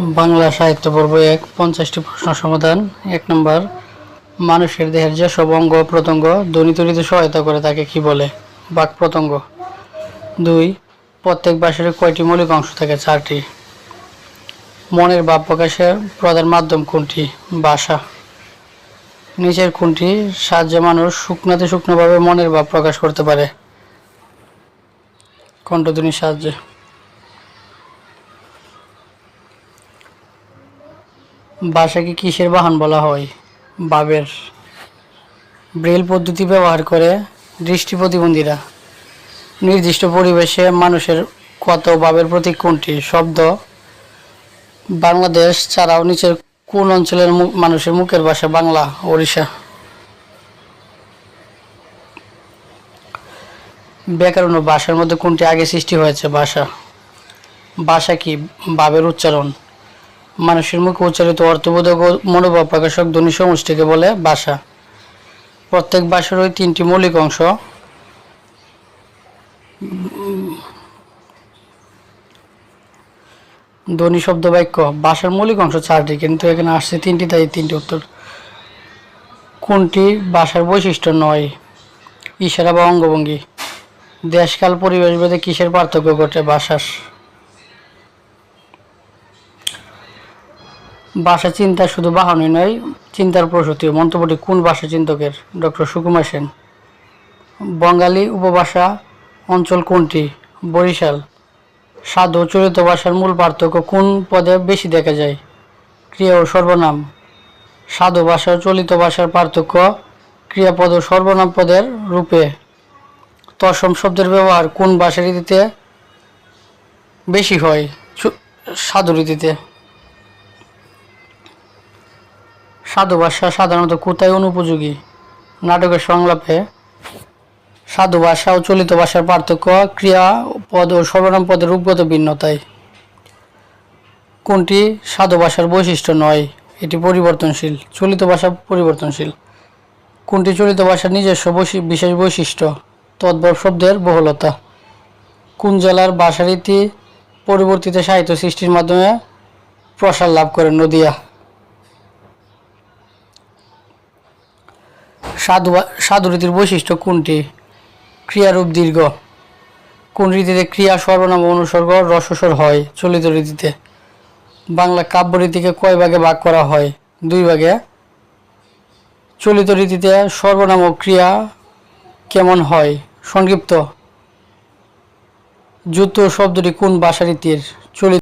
বাংলা সাহিত্য পর্ব এক, পঞ্চাশটি প্রশ্ন সমাধান। এক নম্বর, মানুষের দেহের যেসব অঙ্গ প্রত্যঙ্গ ধ্বনি তৈরিতে সহায়তা করে তাকে কি বলে? বাক প্রত্যঙ্গ। দুই, প্রত্যেক বাসের কয়টি মৌলিক অংশ থাকে? চারটি। মনের ভাব প্রকাশের প্রধান মাধ্যম কোনটি? ভাষা নিচের কোনটি সাহায্যে মানুষ শুকনাতে শুকনোভাবে মনের ভাব প্রকাশ করতে পারে? কণ্ঠধ্বনির সাহায্যে। ভাষাকে কিসের বাহন বলা হয়? ভাবের ব্রেল পদ্ধতি ব্যবহার করে দৃষ্টি প্রতিবন্ধীরা। নির্দিষ্ট পরিবেশে মানুষের কত ভাবের প্রতীক কোনটি? শব্দ। বাংলাদেশ ছাড়াও নিচের কোন অঞ্চলের মানুষের মুখের ভাষা বাংলা, ওড়িশা? ব্যাকরণ ও ভাষার মধ্যে কোনটি আগে সৃষ্টি হয়েছে? ভাষা। ভাষা কি? ভাবের উচ্চারণ। মানুষের মুখে উচ্চারিত অর্থবোধক মনোভাব প্রকাশক ধ্বনি সমষ্টিকে বলে ভাষা প্রত্যেক ভাষারই তিনটি মৌলিক অংশ ধ্বনি, শব্দ, বাক্য ভাষার মৌলিক অংশ চারটি, কিন্তু এখানে আসছে তিনটি, তাই তিনটি উত্তর। কোনটি ভাষার বৈশিষ্ট্য নয়? ইশারা বা অঙ্গভঙ্গি। দেশকাল পরিবেশ ভেদে কিসের পার্থক্য ঘটে ভাষার ভাষা চিন্তা শুধু বাহনই নয়, চিন্তার প্রসূতি মন্তব্যটি কোন ভাষা চিন্তকের? ডক্টর সুকুমার সেন। বঙ্গালী উপভাষা অঞ্চল কোনটি? বরিশাল। সাধু চলিত ভাষার মূল পার্থক্য কোন পদে বেশি দেখা যায়? ক্রিয়া ও সর্বনাম। সাধু ভাষা ও চলিত ভাষার পার্থক্য ক্রিয়াপদ ও সর্বনাম পদের রূপে। তসম শব্দের ব্যবহার কোন ভাষা রীতিতে বেশি হয়? সাধু রীতিতে। সাধু ভাষা সাধারণত কোথায় অনুপযোগী? নাটকের সংলাপে সাধু ভাষা ও চলিত ভাষার পার্থক্য, ক্রিয়া, পদ ও সর্বনাম পদের রূপগত ভিন্নতায় কোনটি সাধু ভাষার বৈশিষ্ট্য নয়, এটি পরিবর্তনশীল, চলিত ভাষা পরিবর্তনশীল। কোনটি চলিত ভাষার নিজস্ব বৈশি- বিশেষ বৈশিষ্ট্য, তদ্ভব শব্দের বহুলতা। কোন জেলার ভাষারীতি পরিবর্তিত সাহিত্য সৃষ্টির মাধ্যমে প্রসার লাভ করে নদিয়া? সাধু সাধু রীতির বৈশিষ্ট্য কোনটি? ক্রিয়ারূপ দীর্ঘ। কোন রীতিতে ক্রিয়া সর্বনাম অনুসর্গ রসস্বর হয় চলিত রীতিতে? বাংলা কাব্য রীতিকে কয় ভাগে ভাগ করা হয়? দুই ভাগে। চলিত রীতিতে সর্বনাম ক্রিয়া কেমন হয়? সংক্ষিপ্ত। জুতো শব্দটি কোন ভাষা রীতির?